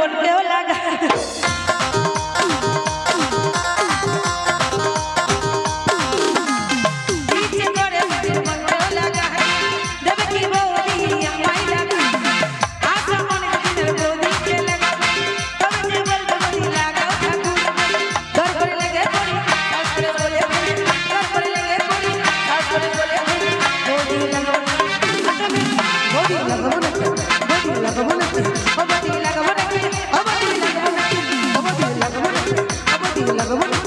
বোনকেও লাগা। দিন লাগাবো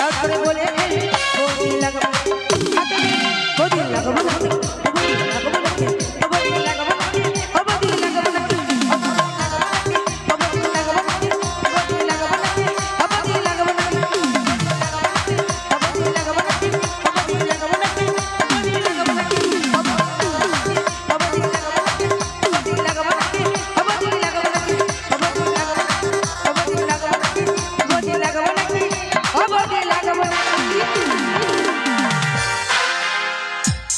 શાસ્ત્ર બોલે.